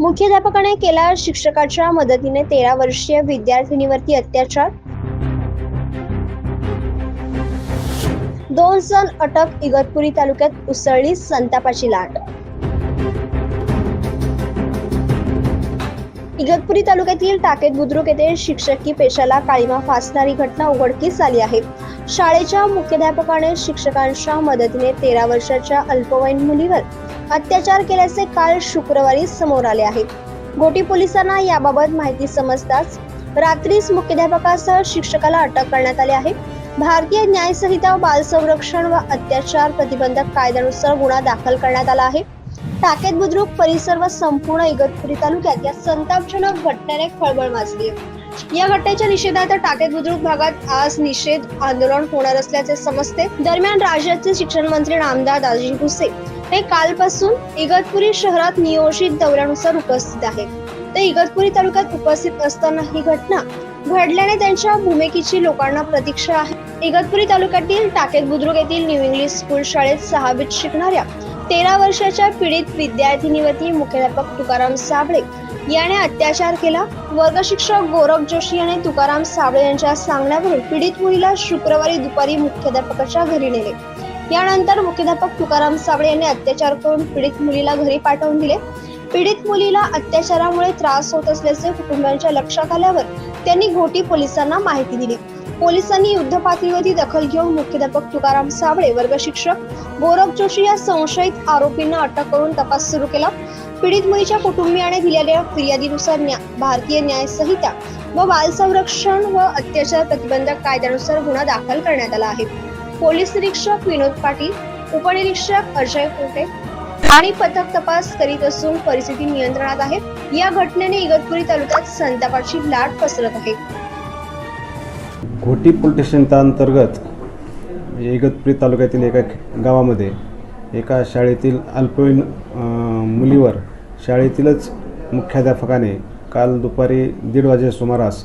मुख्याध्यापकाने केला शिक्षकाच्या मदतीने तेरा वर्षीय विद्यार्थिनीवरती अत्याचार. दोन जण अटक इगतपुरी तालुक्यात उसळली संतापाची लाट. इगतपुरी तालुक्यातील टाकेत बुद्रुक येथे शिक्षकी पेशाला काळीमा फासणारी घटना उघडकीस आली आहे. शाळेच्या मुख्याध्यापकाने शिक्षकांच्या मदतीने तेरा वर्षाच्या अल्पवयीन मुलीवर अत्याचार केल्याचे काल शुक्रवारी समोर आले आहे. गोटी पोलिसांना याबाबत माहिती समजताच रात्रीच मुख्याध्यापकासह शिक्षकाला अटक करण्यात आली आहे. भारतीय न्यायसंहिता बाल संरक्षण व अत्याचार प्रतिबंधक कायद्यानुसार गुन्हा दाखल करण्यात आला आहे. टाकेत बुद्रुक परिसर व संपूर्ण इगतपुरी तालुक्यात या संतापजनक घटनेने खळबळ माजली आहे. या घटनेच्या निषेधार्थ टाकेत बुद्रुक भागात आज निषेध आंदोलन होणार असल्याचे समजते. दरम्यान राज्याचे शिक्षण मंत्री रामदास दाजी भुसे हे कालपासून इगतपुरी शहरात नियोजित दौऱ्यानुसार उपस्थित आहेत. ते इगतपुरी तालुक्यात उपस्थित असताना ही घटना घडल्याने त्यांच्या भूमिकेची लोकांना प्रतीक्षा आहे. इगतपुरी तालुक्यातील टाकेत बुद्रुक येथील न्यू इंग्लिश स्कूल शाळेत सहावीत शिकणाऱ्या तेरा वर्षाच्या पीडित विद्यार्थिनीवरती मुख्याध्यापक तुकाराम साबळे याने अत्याचार केला. वर्ग शिक्षक गोरख जोशी याने तुकाराम साबळे यांच्या सांगण्यावरून पीडित मुलीला शुक्रवारी दुपारी मुख्याध्यापकाच्या घरी नेले. यानंतर मुख्याध्यापक तुकाराम साबळे यांनी अत्याचार करून पीडित मुलीला घरी पाठवून दिले. पीडित मुलीला अत्याचारामुळे त्रास होत असल्याचे कुटुंबियांच्या लक्षात आल्यावर त्यांनी घोटी पोलिसांना माहिती दिली. पोलिसांनी युद्ध पातळीवरती दखल घेऊन मुख्याध्यापक तुकाराम साबळे वर्ग शिक्षक गोरख जोशी या संशयित आरोपींना अटक करून तपास सुरू केला. पीडित मुलीच्या कुटुंबियाने दिलेल्या फिर्यादीनुसार न्या भारतीय न्याय संहिता व बाल संरक्षण व अत्याचार प्रतिबंधक कायद्यानुसार गुन्हा दाखल करण्यात आला आहे. पोलीस निरीक्षक विनोद पाटील उपनिरीक्षक अजय कोटे आणि पथक तपास करीत असून परिस्थिती नियंत्रणात आहे. या घटनेने इगतपुरी तालुक्यात संतापाची लाट पसरत आहे. घोटी पोलीस अंतर्गत म्हणजे इगतपुरी तालुक्यातील एका गावामध्ये एका शाळेतील अल्पवयीन मुलीवर शाळेतीलच मुख्याध्यापकाने काल दुपारी दीड वाजे सुमारास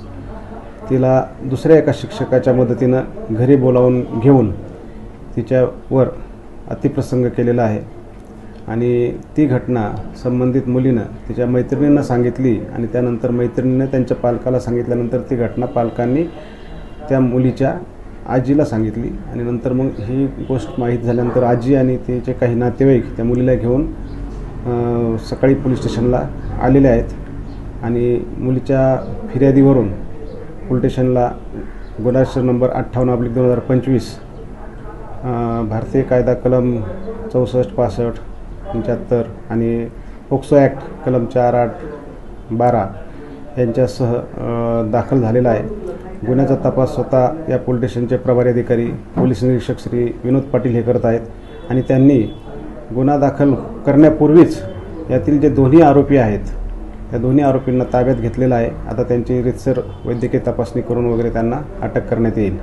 तिला दुसऱ्या एका शिक्षकाच्या मदतीनं घरी बोलावून घेऊन तिच्यावर अतिप्रसंग केलेला आहे. आणि ती घटना संबंधित मुलीनं तिच्या मैत्रिणींना सांगितली आणि त्यानंतर मैत्रिणीनं त्यांच्या पालकाला सांगितल्यानंतर ती घटना पालकांनी त्या मुलीच्या आजीला सांगितली आणि नंतर मग ही गोष्ट माहीत झाल्यानंतर आजी आणि त्याचे काही नातेवाईक त्या मुलीला घेऊन सकाळी पोलीस स्टेशनला आलेले आहेत आणि मुलीच्या फिर्यादीवरून पोलीस स्टेशनला गुन्हा नंबर अठ्ठावन्न अब्लिक दोन हजार पंचवीस भारतीय कायदा कलम चौसष्ट पासष्ट पंच्याहत्तर आणि पोक्सो ॲक्ट कलम चार आठ बारा यांच्यासह दाखल झालेला आहे. गुन्ह्याचा तपास स्वतः या पोलीस स्टेशनचे प्रभारी अधिकारी पोलीस निरीक्षक श्री विनोद पाटील हे करत आहेत आणि त्यांनी गुन्हा दाखल करण्यापूर्वीच यातील जे दोन्ही आरोपी आहेत त्या दोन्ही आरोपींना ताब्यात घेतलेलं आहे. आता त्यांची रितसर वैद्यकीय तपासणी करून वगैरे त्यांना अटक करण्यात येईल.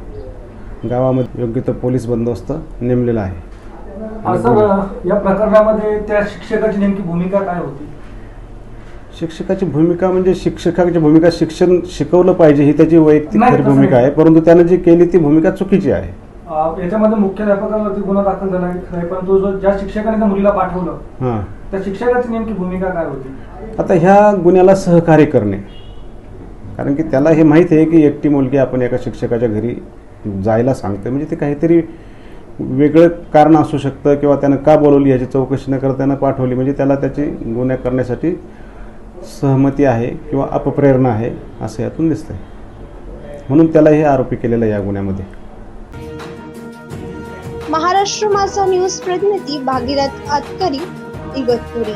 गावामध्ये योग्य तो पोलीस बंदोबस्त नेमलेला आहे. सर या प्रकरणामध्ये त्या शिक्षकाची नेमकी भूमिका काय होती? शिक्षकाची भूमिका म्हणजे शिक्षकाची भूमिका शिक्षण शिकवलं पाहिजे ही त्याची वैयक्तिक नाही, खरी तसं भूमिका नाही. आहे. परंतु त्यानं जी केली ती भूमिका चुकीची आहे. अं, याच्यामध्ये मुख्याध्यापकावरती गुन्हा दाखल झाला आहे खरं आहे, परंतु जो ज्या शिक्षकाने त्या मुलीला पाठवलं हां. त्या शिक्षकाची नेमकी भूमिका काय होती? आता ह्या गुन्ह्याला सहकार्य करणे. कारण की त्याला हे माहीत आहे की एकटी मुलगी आपण एका शिक्षकाच्या घरी जायला सांगते. म्हणजे ते काहीतरी वेगळं कारण असू शकतं किंवा त्यानं का बोलवली याची चौकशी न करता त्यानं पाठवली. म्हणजे त्याला त्याची गुन्हा करण्यासाठी सहमती आहे किंवा अपप्रेरणा आहे असं यातून दिसतंय. म्हणून त्याला हे आरोपी केलेलं आहे या गुन्ह्यामध्ये. महाराष्ट्र माझा न्यूज प्रतिनिधी भागीरथ आतकरी इगतपुरी.